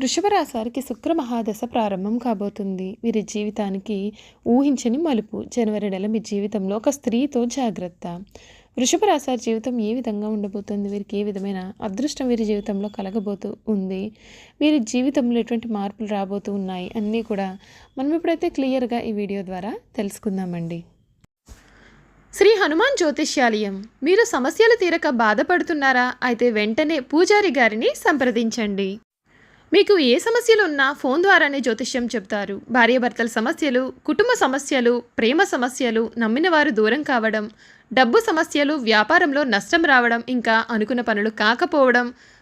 వృషభ వారికి శుక్ర మహాదశ ప్రారంభం కాబోతుంది. వీరి జీవితానికి ఊహించని మలుపు. జనవరి నెల మీ జీవితంలో ఒక స్త్రీతో జాగ్రత్త. వృషభ వారి జీవితం ఏ విధంగా ఉండబోతుంది? వీరికి ఏ విధమైన అదృష్టం వీరి జీవితంలో కలగబోతూ ఉంది? వీరి జీవితంలో ఎటువంటి మార్పులు రాబోతూ ఉన్నాయి? అన్నీ కూడా మనం ఇప్పుడైతే క్లియర్గా ఈ వీడియో ద్వారా తెలుసుకుందామండి. శ్రీ హనుమాన్ జ్యోతిష్యాలయం. మీరు సమస్యలు తీరక బాధపడుతున్నారా? అయితే వెంటనే పూజారి గారిని సంప్రదించండి. మీకు ఏ సమస్యలు ఉన్నా ఫోన్ ద్వారానే జ్యోతిష్యం చెప్తారు. భార్యాభర్తల సమస్యలు కుటుంబ సమస్యలు ప్రేమ సమస్యలు నమ్మినవారు దూరం కావడం డబ్బు సమస్యలు వ్యాపారంలో నష్టం రావడం ఇంకా అనుకున్న పనులు కాకపోవడం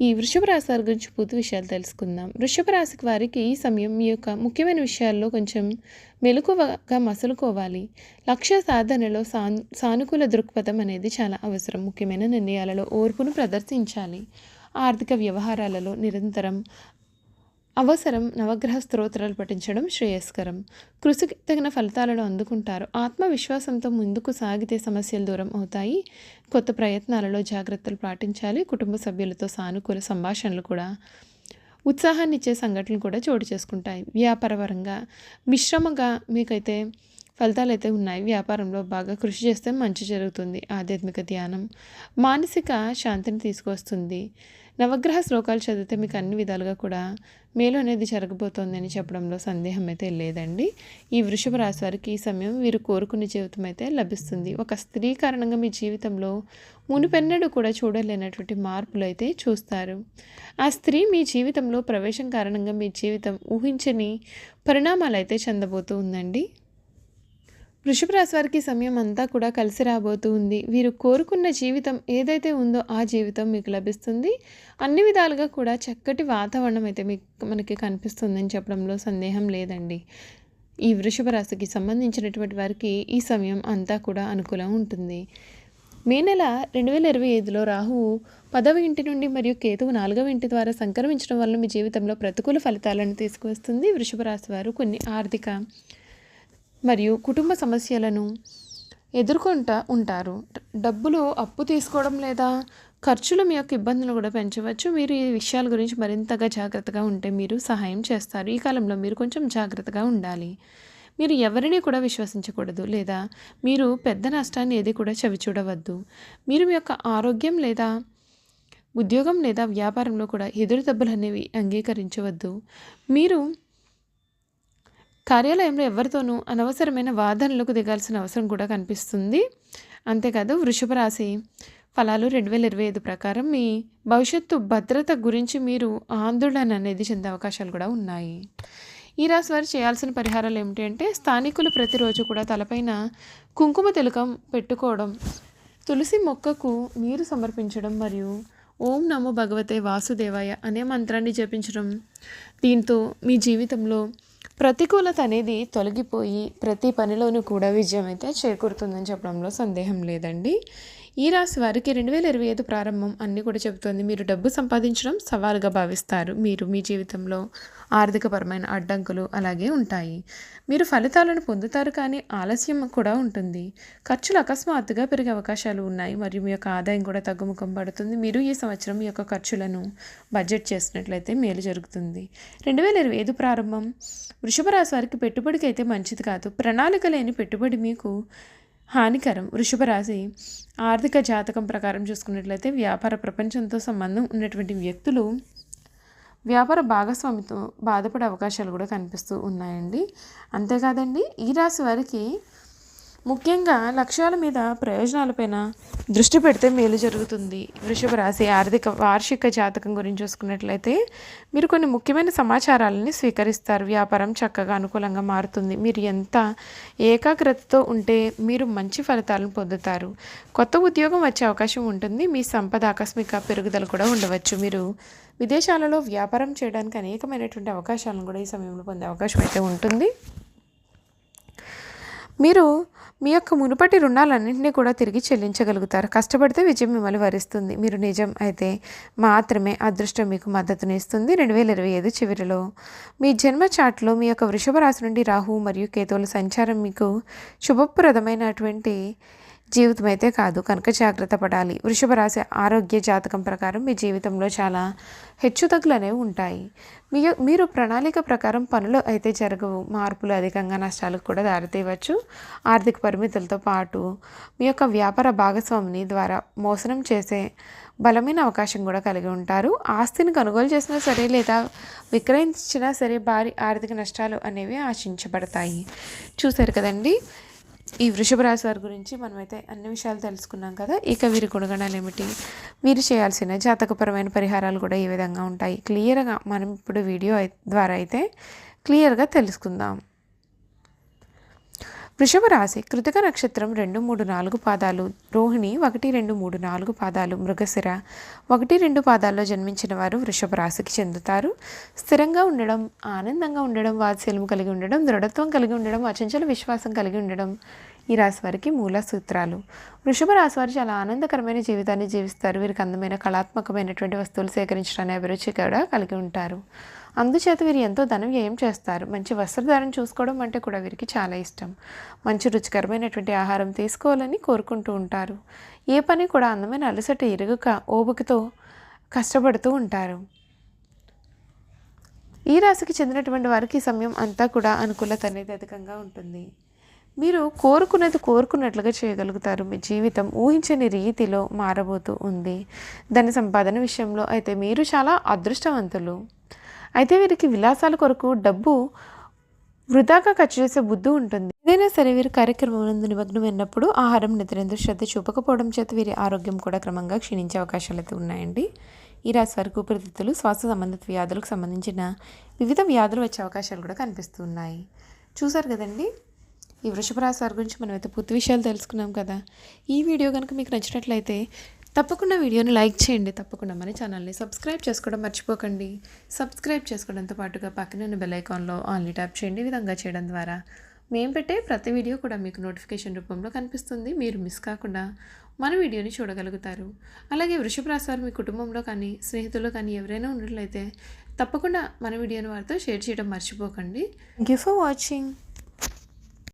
ఈ వృషభ రాశి వారి గురించి పూర్తి విషయాలు తెలుసుకుందాం. వృషభ రాశికి వారికి ఈ సమయం మీ యొక్క ముఖ్యమైన విషయాల్లో కొంచెం మెలకువగా మసలుకోవాలి. లక్ష్య సాధనలో సాన్ సానుకూల దృక్పథం అనేది చాలా అవసరం. ముఖ్యమైన నిర్ణయాలలో ఓర్పును ప్రదర్శించాలి. ఆర్థిక వ్యవహారాలలో నిరంతరం అవసరం నవగ్రహ స్తోత్రాలు పఠించడం శ్రేయస్కరం. కృషికి తగిన ఫలితాలను అందుకుంటారు. ఆత్మవిశ్వాసంతో ముందుకు సాగితే సమస్యలు దూరం అవుతాయి. కొత్త ప్రయత్నాలలో జాగ్రత్తలు పాటించాలి. కుటుంబ సభ్యులతో సానుకూల సంభాషణలు కూడా ఉత్సాహాన్ని ఇచ్చే సంఘటనలు కూడా చోటు చేసుకుంటాయి. వ్యాపారపరంగా మిశ్రమంగా మీకైతే ఫలితాలు అయితే ఉన్నాయి. వ్యాపారంలో బాగా కృషి చేస్తే మంచి జరుగుతుంది. ఆధ్యాత్మిక ధ్యానం మానసిక శాంతిని తీసుకొస్తుంది. నవగ్రహ శ్లోకాలు చదివితే మీకు అన్ని విధాలుగా కూడా మేలు అనేది జరగబోతోందని చెప్పడంలో సందేహం అయితే లేదండి. ఈ వృషభ రాశి వారికి ఈ సమయం వీరు కోరుకున్న జీవితం అయితే లభిస్తుంది. ఒక స్త్రీ కారణంగా మీ జీవితంలో మునిపెన్నడూ కూడా చూడలేనటువంటి మార్పులు అయితే చూస్తారు. ఆ స్త్రీ మీ జీవితంలో ప్రవేశం కారణంగా మీ జీవితం ఊహించని పరిణామాలు అయితే చెందబోతూ ఉందండి. వృషభ రాశి వారికి సమయం అంతా కూడా కలిసి రాబోతూ ఉంది. వీరు కోరుకున్న జీవితం ఏదైతే ఉందో ఆ జీవితం మీకు లభిస్తుంది. అన్ని విధాలుగా కూడా చక్కటి వాతావరణం అయితే మీకు మనకి కనిపిస్తుందని చెప్పడంలో సందేహం లేదండి. ఈ వృషభ రాశికి సంబంధించినటువంటి వారికి ఈ సమయం అంతా కూడా అనుకూలం ఉంటుంది. మే నెల రెండు వేల ఇరవై ఐదులో రాహువు పదవ ఇంటి నుండి మరియు కేతువు నాలుగవ ఇంటి ద్వారా సంక్రమించడం వల్ల మీ జీవితంలో ప్రతికూల ఫలితాలను తీసుకువస్తుంది. వృషభ రాశి వారు కొన్ని ఆర్థిక మరియు కుటుంబ సమస్యలను ఎదుర్కొంటా ఉంటారు. డబ్బులు అప్పు తీసుకోవడం లేదా ఖర్చులు మీ యొక్క ఇబ్బందులు కూడా పెంచవచ్చు. మీరు ఈ విషయాల గురించి మరింతగా జాగ్రత్తగా ఉంటే మీరు సహాయం చేస్తారు. ఈ కాలంలో మీరు కొంచెం జాగ్రత్తగా ఉండాలి. మీరు ఎవరిని కూడా విశ్వసించకూడదు లేదా మీరు పెద్ద నష్టాన్ని ఏది కూడా చవి చూడవద్దు. మీరు మీ యొక్క ఆరోగ్యం లేదా ఉద్యోగం లేదా వ్యాపారంలో కూడా ఎదురు దెబ్బలు అనేవి అంగీకరించవద్దు. మీరు కార్యాలయంలో ఎవరితోనూ అనవసరమైన వాదనలకు దిగాల్సిన అవసరం కూడా కనిపిస్తుంది. అంతేకాదు వృషభ రాశి ఫలాలు రెండు వేల ఇరవై ఐదు ప్రకారం మీ భవిష్యత్తు భద్రత గురించి మీరు ఆందోళన అనేది చెందే అవకాశాలు కూడా ఉన్నాయి. ఈ రాశి వారు చేయాల్సిన పరిహారాలు ఏమిటి అంటే స్థానికులు ప్రతిరోజు కూడా తలపైన కుంకుమ తిలకం పెట్టుకోవడం తులసి మొక్కకు నీరు సమర్పించడం మరియు ఓం నమో భగవతే వాసుదేవాయ అనే మంత్రాన్ని జపించడం దీంతో మీ జీవితంలో ప్రతికూలత అనేది తొలగిపోయి ప్రతి పనిలోనూ కూడా విజయం అయితే చేకూరుతుందని చెప్పడంలో సందేహం లేదండి. ఈ రాశి వారికి రెండు వేల ఇరవై ఐదు ప్రారంభం అన్నీ కూడా చెబుతోంది. మీరు డబ్బు సంపాదించడం సవాలుగా భావిస్తారు. మీరు మీ జీవితంలో ఆర్థికపరమైన అడ్డంకులు అలాగే ఉంటాయి. మీరు ఫలితాలను పొందుతారు కానీ ఆలస్యం కూడా ఉంటుంది. ఖర్చులు అకస్మాత్తుగా పెరిగే అవకాశాలు ఉన్నాయి. మరియు మీ యొక్క ఆదాయం కూడా తగ్గుముఖం పడుతుంది. మీరు ఈ సంవత్సరం మీ యొక్క ఖర్చులను బడ్జెట్ చేసినట్లయితే మేలు జరుగుతుంది. రెండు వేల ఇరవై ఐదు ప్రారంభం వృషభ రాశి వారికి పెట్టుబడికి అయితే మంచిది కాదు. ప్రణాళిక లేని పెట్టుబడి మీకు హానికరం. వృషభ రాశి ఆర్థిక జాతకం ప్రకారం చూసుకున్నట్లయితే వ్యాపార ప్రపంచంతో సంబంధం ఉన్నటువంటి వ్యక్తులు వ్యాపార భాగస్వామితో బాధపడే అవకాశాలు కూడా కనిపిస్తూ ఉన్నాయండి. అంతేకాదండి ఈ రాశి వారికి ముఖ్యంగా లక్ష్యాల మీద ప్రయోజనాలపైన దృష్టి పెడితే మేలు జరుగుతుంది. వృషభ రాశి ఆర్థిక వార్షిక జాతకం గురించి చూసుకున్నట్లయితే మీరు కొన్ని ముఖ్యమైన సమాచారాలని స్వీకరిస్తారు. వ్యాపారం చక్కగా అనుకూలంగా మారుతుంది. మీరు ఎంత ఏకాగ్రతతో ఉంటే మీరు మంచి ఫలితాలను పొందుతారు. కొత్త ఉద్యోగం వచ్చే అవకాశం ఉంటుంది. మీ సంపద ఆకస్మిక పెరుగుదల కూడా ఉండవచ్చు. మీరు విదేశాలలో వ్యాపారం చేయడానికి అనేకమైనటువంటి అవకాశాలను కూడా ఈ సమయంలో పొందే అవకాశం అయితే ఉంటుంది. మీరు మీ యొక్క మునుపటి రుణాలన్నింటినీ కూడా తిరిగి చెల్లించగలుగుతారు. కష్టపడితే విజయం మిమ్మల్ని వరిస్తుంది. మీరు నిజం అయితే మాత్రమే అదృష్టం మీకు మద్దతునిస్తుంది రెండు వేల ఇరవై ఐదు చివరిలో మీ జన్మ చాట్లో మీ యొక్క వృషభ రాశి నుండి రాహు మరియు కేతువుల సంచారం మీకు శుభప్రదమైనటువంటి జీవితం అయితే కాదు. కనుక జాగ్రత్త పడాలి. వృషభ రాశి ఆరోగ్య జాతకం ప్రకారం మీ జీవితంలో చాలా హెచ్చుతగ్గులు అనేవి ఉంటాయి. మీ మీరు ప్రణాళిక ప్రకారం పనులు అయితే జరగవు. మార్పులు అధికంగా నష్టాలకు కూడా దారితీయవచ్చు. ఆర్థిక పరిమితులతో పాటు మీ యొక్క వ్యాపార భాగస్వామిని ద్వారా మోసనం చేసే బలమైన అవకాశం కూడా కలిగి ఉంటారు. ఆస్తిని కొనుగోలు చేసినా సరే లేదా విక్రయించినా సరే భారీ ఆర్థిక నష్టాలు అనేవి ఆశించబడతాయి. చూశారు కదండి? ఈ వృషభ రాశి వారి గురించి మనమైతే అన్ని విషయాలు తెలుసుకున్నాం కదా. ఇక వీరి గుణగణాలు ఏమిటి? వీరు చేయాల్సిన జాతకపరమైన పరిహారాలు కూడా ఏ విధంగా ఉంటాయి. క్లియర్గా మనం ఇప్పుడు వీడియో ద్వారా అయితే క్లియర్గా తెలుసుకుందాం. వృషభ రాశి కృతిక నక్షత్రం రెండు మూడు నాలుగు పాదాలు రోహిణి ఒకటి రెండు మూడు నాలుగు పాదాలు మృగశిర ఒకటి రెండు పాదాల్లో జన్మించిన వారు వృషభ రాశికి చెందుతారు. స్థిరంగా ఉండడం ఆనందంగా ఉండడం వాత్సల్యం కలిగి ఉండడం దృఢత్వం కలిగి ఉండడం అచంచల విశ్వాసం కలిగి ఉండడం ఈ రాశి వారికి మూల సూత్రాలు. వృషభ రాశి వారు చాలా ఆనందకరమైన జీవితాన్ని జీవిస్తారు. వీరికి అందమైన కళాత్మకమైనటువంటి వస్తువులు సేకరించడానికి అభిరుచి కూడా కలిగి ఉంటారు. అందుచేత వీరు ఎంతో ధనం వ్యయం చేస్తారు. మంచి వస్త్రధారణ చూసుకోవడం అంటే కూడా వీరికి చాలా ఇష్టం. మంచి రుచికరమైనటువంటి ఆహారం తీసుకోవాలని కోరుకుంటూ ఉంటారు. ఏ పని కూడా అందమైన అలసట ఇరుగక ఓపికతో కష్టపడుతూ ఉంటారు. ఈ రాశికి చెందినటువంటి వారికి ఈ సమయం అంతా కూడా అనుకూలత అనేది అధికంగా ఉంటుంది. మీరు కోరుకున్నది కోరుకున్నట్లుగా చేయగలుగుతారు. మీ జీవితం ఊహించని రీతిలో మారబోతూ ఉంది. ధన సంపాదన విషయంలో అయితే మీరు చాలా అదృష్టవంతులు. అయితే వీరికి విలాసాల కొరకు డబ్బు వృధాగా ఖర్చు చేసే బుద్ధి ఉంటుంది. ఏదైనా సరే వీరు కార్యక్రమం నిమగ్నమైనప్పుడు ఆహారం నిద్రేందు శ్రద్ధ చూపకపోవడం చేత వీరి ఆరోగ్యం కూడా క్రమంగా క్షీణించే అవకాశాలు అయితే ఉన్నాయండి. ఈ రాశి వారికి ఊపిరితిత్తులు శ్వాస సంబంధిత వ్యాధులకు సంబంధించిన వివిధ వ్యాధులు వచ్చే అవకాశాలు కూడా కనిపిస్తున్నాయి చూసారు కదండి? ఈ వృషభ రాశి వారి గురించి మనమైతే పూర్తి విషయాలు తెలుసుకున్నాం కదా. ఈ వీడియో కనుక మీకు నచ్చినట్లయితే తప్పకుండా వీడియోని లైక్ చేయండి తప్పకుండా మన ఛానల్ని సబ్స్క్రైబ్ చేసుకోవడం మర్చిపోకండి. సబ్స్క్రైబ్ చేసుకోవడంతో పాటుగా పక్కన బెల్ ఐకాన్లో ఆన్లీ ట్యాప్ చేయండి విధంగా చేయడం ద్వారా. మేము పెట్టే ప్రతి వీడియో కూడా మీకు నోటిఫికేషన్ రూపంలో కనిపిస్తుంది మీరు మిస్ కాకుండా మన వీడియోని చూడగలుగుతారు. అలాగే వృషభ రాశి వారు మీ కుటుంబంలో కానీ స్నేహితులు కానీ ఎవరైనా ఉన్నట్లయితే తప్పకుండా మన వీడియోని వారితో షేర్ చేయడం మర్చిపోకండి. Thank you for watching